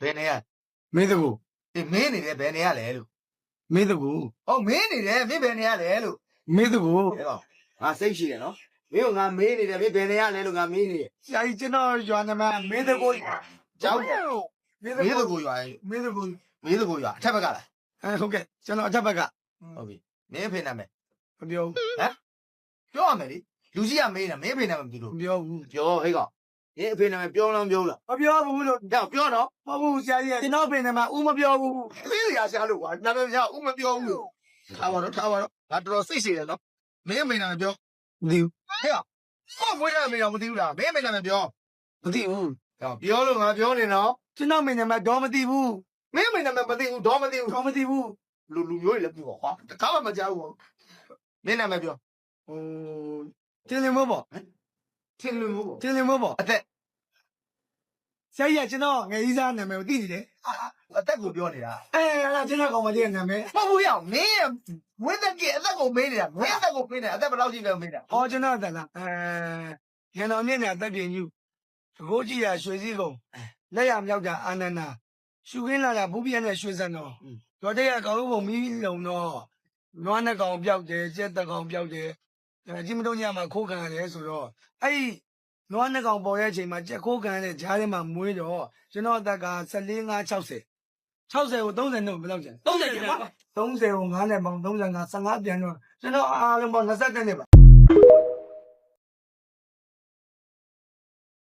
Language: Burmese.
ဘယ်နေရမင်းတကူအေးမင်းနေတယ်ဘယ်နေရလဲလို့မင်းတကူဟုတ်မင်းနေတယ်မင်းဘယ်နေရလဲလို့မင်းတကူဟဲ့ကောင်ငါစိတ်ရှိတယ်နော်မင်းကငါမေးနေတယ်မင်းဘယ်နေရလဲလို့ငါမေးနေတယ်ဆရာကြီးကျွန်တော်ရွာနာမည်မင်းတကူကြောက်မင်းတမင်းကူတို့ကိုရွာရင်မင်းတကူမင်းတို့ကိုရွာအထက်ဘက်ကလားအဲဟုတ်ကဲ့ကျွန်တော်အထက်ဘက်ကဟုတ်ပြီမင်းဖေနာမယ်မပြောပြောရမယ်လေလူကြီးကမေးနေတာမင်းဖေနာမယ်မသိဘူးလို့မပြောဘူးပြောဟဲ့ကောင် မင်းအဖေနာမယ်ပြောလားမပြောလားမပြောဘူးလို့ကြောက်ပြောတော့မဟုတ်ဘူးဆရာကြီးကျွန်တော်ပြင်နေမှာဦးမပြောဘူးမင်းရရှာလို့ကွာနာမည်ရဦးမပြောဘူးလို့ထားပါတော့ထားပါတော့ငါတော်တော်စိတ်ရှိတယ်နော်မင်းအမေနာမယ်ပြောမသိဘူးဟဲ့ကောင်ကိုမွေးရမေးတော့မသိဘူးလားမင်းအမေနာမယ်ပြောမသိဘူးဟောပြောလို့ငါပြောနေတော့ကျွန်တော်ပြင်နေမှာတော့မသိဘူးမင်းအမေနာမယ်မသိဘူးတော့မသိဘူးတော့မသိဘူးလူလူမျိုးတွေလည်းပြောကွာတခါမှမကြောက်ဘူးမင်းနာမယ်ပြောဟိုတင်လင်မို့ပေါ့ထင်လို့မဟုတ်တင်လင်မို့ပေါ့အသက် ဆရာကြီးကကျွန်တော်ငယ်ကြီးစားနာမည်ကိုသိနေတယ်အသက်ကိုပြောနေတာအဲအဲ့ဒါကျွန်တော်ကောင်မလေးရဲ့နာမည်မဟုတ်ဘူးရအောင်မင်းရဲ့ဝင်းသက်ကြီးအသက်ကိုမေးနေတာမင်းအသက်ကိုမေးနေတာအသက်ဘယ်လောက်ရှိလဲမေးတာဟောကျွန်တော်တက်လားအဲရန်တော်မြင့်နဲ့တက်ပြင်းယူတကိုးကြီးရရွှေစည်းကုံလက်ရမြောက်တာအာနန္ဒာရှုခင်းလာတာဘူးပြည့်နဲ့ရွှေစံတော်တော်တဲ့ကောင်လုံးပုံမီးလုံတော့နွားနဲ့ကောင်ပြောက်တယ်ကျက်တကောင်ပြောက်တယ်အဲကြီးမတုံးညမှာခိုးခံရတယ်ဆိုတော့အဲ့ဒီ နွားနဲ့ကောင်ပေါ်ရဲ့အချိန်မှာကျက်ခိုးခံရတဲ့ဂျားထဲမှာမွေးတော့ကျွန်တော်အသက်က14 5 60 60ကို30နဲ့ဘယ်လောက်ကျန်30ကျန်ပါ30ကို9နဲ့ပေါင်း35 15ပြန်တော့ကျွန်တော်အားလုံးပေါင်း20တက်နေပါ